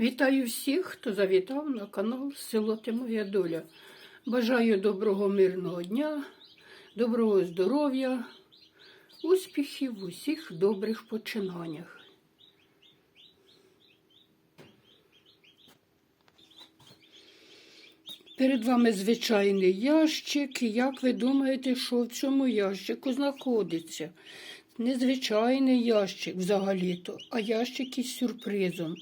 Вітаю всіх, хто завітав на канал Село Ти Моя Доля. Бажаю доброго мирного дня, доброго здоров'я, успіхів в усіх добрих починаннях. Перед вами звичайний ящик. Як ви думаєте, що в цьому ящику знаходиться? Незвичайний ящик взагалі-то, а ящик із сюрпризом.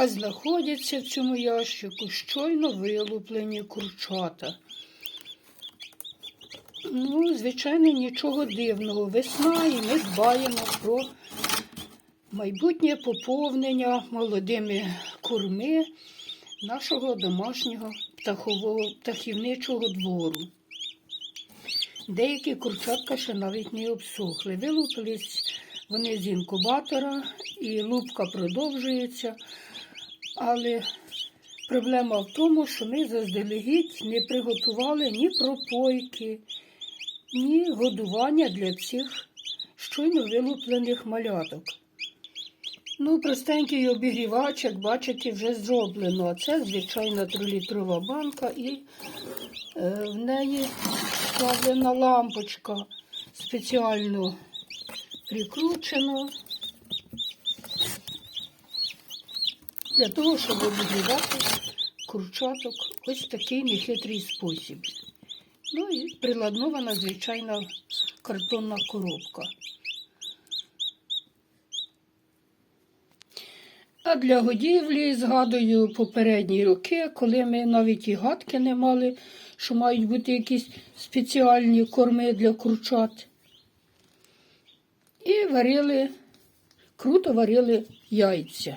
А знаходяться в цьому ящику щойно вилуплені курчата. Ну, звичайно, нічого дивного. Весна і ми дбаємо про майбутнє поповнення молодими курми нашого домашнього птахового птахівничого двору. Деякі курчатка ще навіть не обсохли. Вилупились вони з інкубатора, і лупка продовжується. Але проблема в тому, що ми заздалегідь не приготували ні пропойки, ні годування для цих щойно вилуплених маляток. Ну, простенький обігрівач, як бачите, вже зроблено. А це звичайна трилітрова банка і е, в неї вкладена лампочка спеціально прикручена для того, щоб обігрівати курчаток ось такий нехитрий спосіб. Ну і приладнована звичайна картонна коробка. А для годівлі згадую попередні роки, коли ми навіть і гадки не мали, що мають бути якісь спеціальні корми для курчат. І варили, круто варили яйця.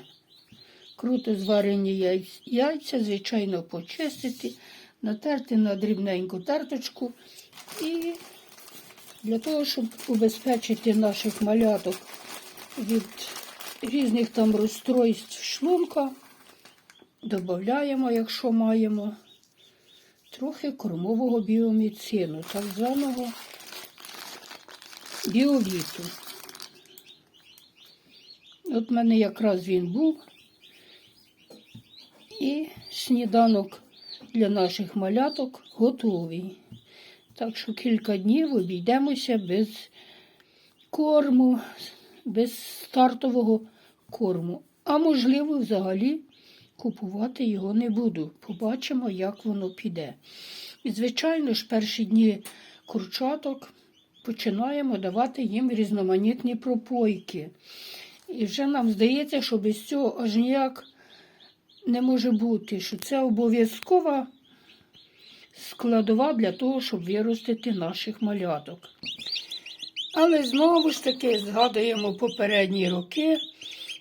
Круто зварені яйця, звичайно, почистити, натерти на дрібненьку терточку. І для того, щоб убезпечити наших маляток від різних там розстройств шлунка, додаємо, якщо маємо, трохи кормового біоміцину, так званого біовіту. От в мене якраз він був. І сніданок для наших маляток готовий. Так що кілька днів обійдемося без корму, без стартового корму. А можливо, взагалі купувати його не буду. Побачимо, як воно піде. І, звичайно ж, перші дні курчаток починаємо давати їм різноманітні пропойки. І вже нам здається, що без цього аж ніяк не може бути, що це обов'язкова складова для того, щоб виростити наших маляток. Але знову ж таки згадуємо попередні роки,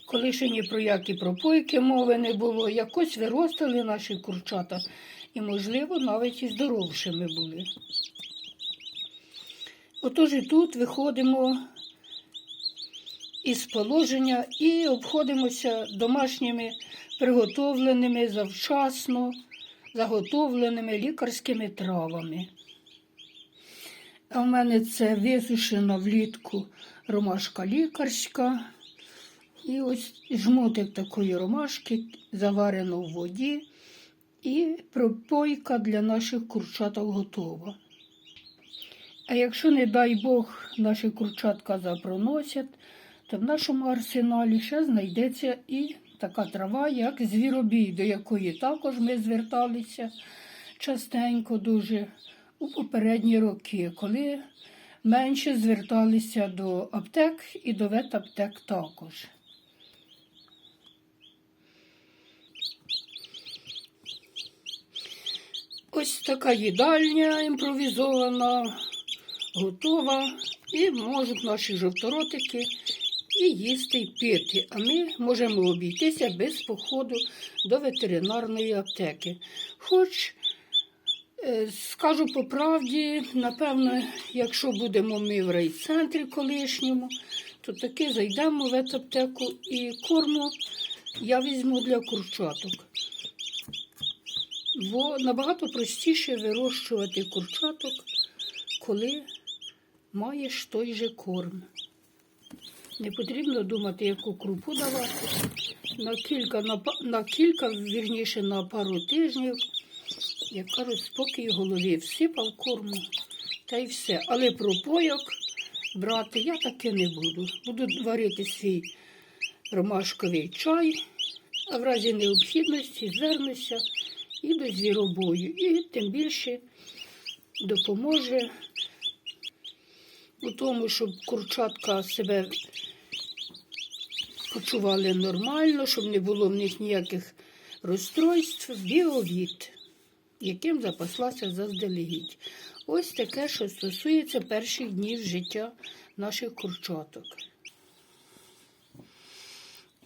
коли ще ні про які пропойки мови не було, якось виростили наші курчата і, можливо, навіть і здоровшими були. Отож і тут виходимо із положення і обходимося домашніми приготовленими завчасно, заготовленими лікарськими травами. А в мене це висушена влітку ромашка лікарська. І ось жмотик такої ромашки заварено в воді, і пропойка для наших курчаток готова. А якщо, не дай Бог, наші курчатка запроносять, то в нашому арсеналі ще знайдеться і така трава, як звіробій, до якої також ми зверталися частенько дуже у попередні роки, коли менше зверталися до аптек і до ветаптек також. Ось така їдальня імпровізована, готова, і можуть наші жовторотики і їсти і пити. А ми можемо обійтися без походу до ветеринарної аптеки. Хоч, е, скажу по правді, напевно, якщо будемо ми в райцентрі колишньому, то таки зайдемо в ветаптеку і корму я візьму для курчаток. Бо набагато простіше вирощувати курчаток, коли маєш той же корм. Не потрібно думати, яку крупу давати. На кілька, на, на кілька, вірніше, на пару тижнів, як кажуть, спокій голові всипав корму та й все. Але пропойок брати я таке не буду. Буду варити свій ромашковий чай, а в разі необхідності звернуся і до звіробою. І тим більше допоможе у тому, щоб курчатка себе почували нормально, щоб не було в них ніяких розстройств, біовід, яким запаслася заздалегідь. Ось таке, що стосується перших днів життя наших курчаток.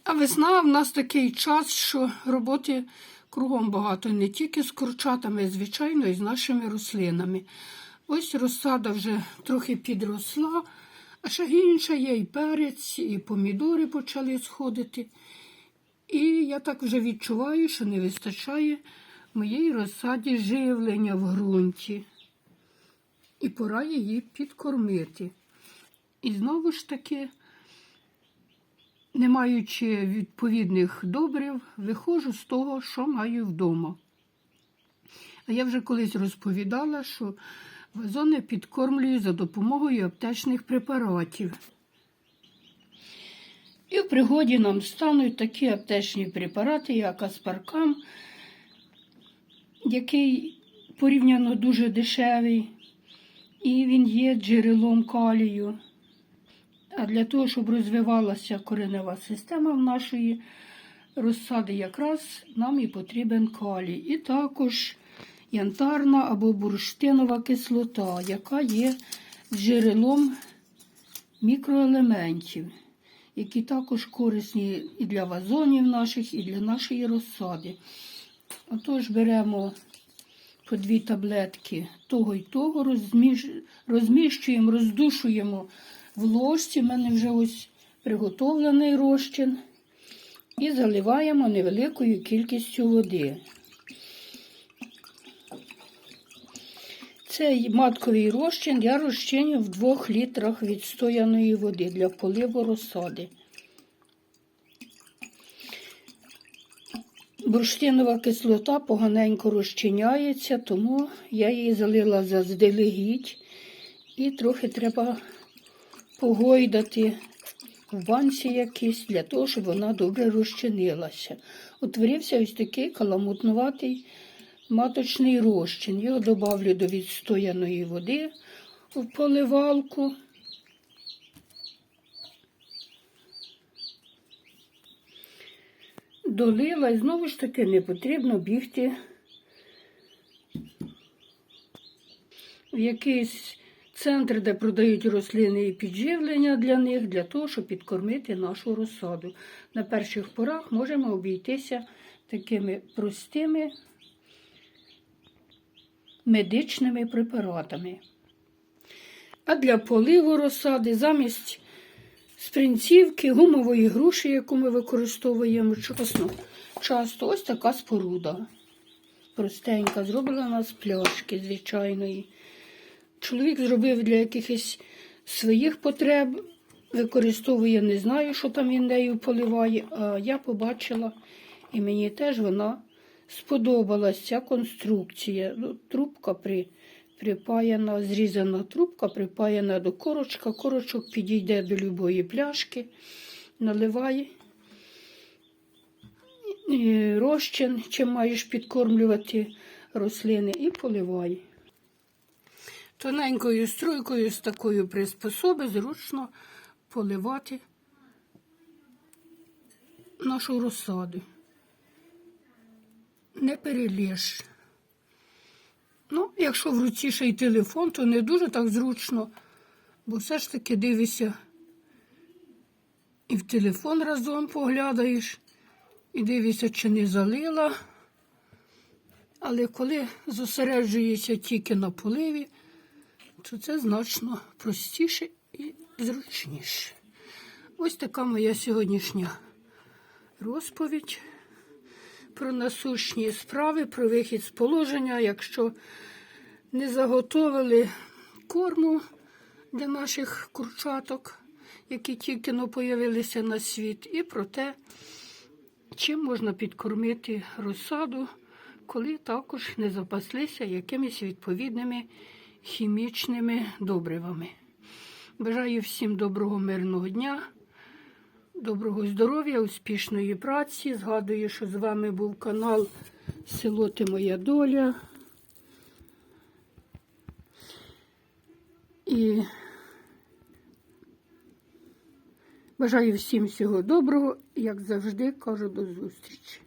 А весна в нас такий час, що роботи кругом багато, не тільки з курчатами, звичайно, і з нашими рослинами. Ось розсада вже трохи підросла, а ще інша є і перець, і помідори почали сходити. І я так вже відчуваю, що не вистачає моїй розсаді живлення в ґрунті. І пора її підкормити. І знову ж таки, не маючи відповідних добрив, виходжу з того, що маю вдома. А я вже колись розповідала, що вазони підкормлюю за допомогою аптечних препаратів. І в пригоді нам стануть такі аптечні препарати, як аспаркам, який порівняно дуже дешевий, і він є джерелом калію. А для того, щоб розвивалася коренева система в нашої розсади, якраз нам і потрібен калій. І також янтарна або бурштинова кислота, яка є джерелом мікроелементів, які також корисні і для вазонів наших, і для нашої розсади. Отож, беремо по дві таблетки того й того, розміщуємо, роздушуємо в ложці. У мене вже ось приготовлений розчин. І заливаємо невеликою кількістю води. Цей матковий розчин я розчиню в 2 літрах відстояної води для поливу розсади. Бурштинова кислота поганенько розчиняється, тому я її залила заздалегідь і трохи треба погойдати в банці якійсь для того, щоб вона добре розчинилася. Утворився ось такий каламутнуватий маточний розчин. Його додавлю до відстояної води в поливалку. Долила і знову ж таки не потрібно бігти в якийсь центр, де продають рослини і підживлення для них, для того, щоб підкормити нашу розсаду. На перших порах можемо обійтися такими простими медичними препаратами. А для поливу розсади замість спринцівки, гумової груші, яку ми використовуємо часно, часто, ось така споруда. Простенька, зроблена з пляшки звичайної. Чоловік зробив для якихось своїх потреб, використовує, не знаю, що там він нею поливає, а я побачила, і мені теж вона сподобалась ця конструкція. Ну, Трубка при, припаяна, зрізана трубка, припаяна до корочка. Корочок підійде до любої пляшки, наливає розчин, чим маєш підкормлювати рослини, і поливай. Тоненькою струйкою з такою приспособи зручно поливати нашу розсаду. Не перелєш. Ну, якщо в руці ще й телефон, то не дуже так зручно, бо все ж таки дивишся і в телефон разом поглядаєш, і дивишся, чи не залила. Але коли зосереджуєшся тільки на поливі, то це значно простіше і зручніше. Ось така моя сьогоднішня розповідь про насущні справи, про вихід з положення, якщо не заготовили корму для наших курчаток, які тільки но появилися на світ, і про те, чим можна підкормити розсаду, коли також не запаслися якимись відповідними хімічними добривами. Бажаю всім доброго мирного дня, доброго здоров'я, успішної праці. Згадую, що з вами був канал Село Ти Моя Доля. І бажаю всім всього доброго, як завжди кажу до зустрічі.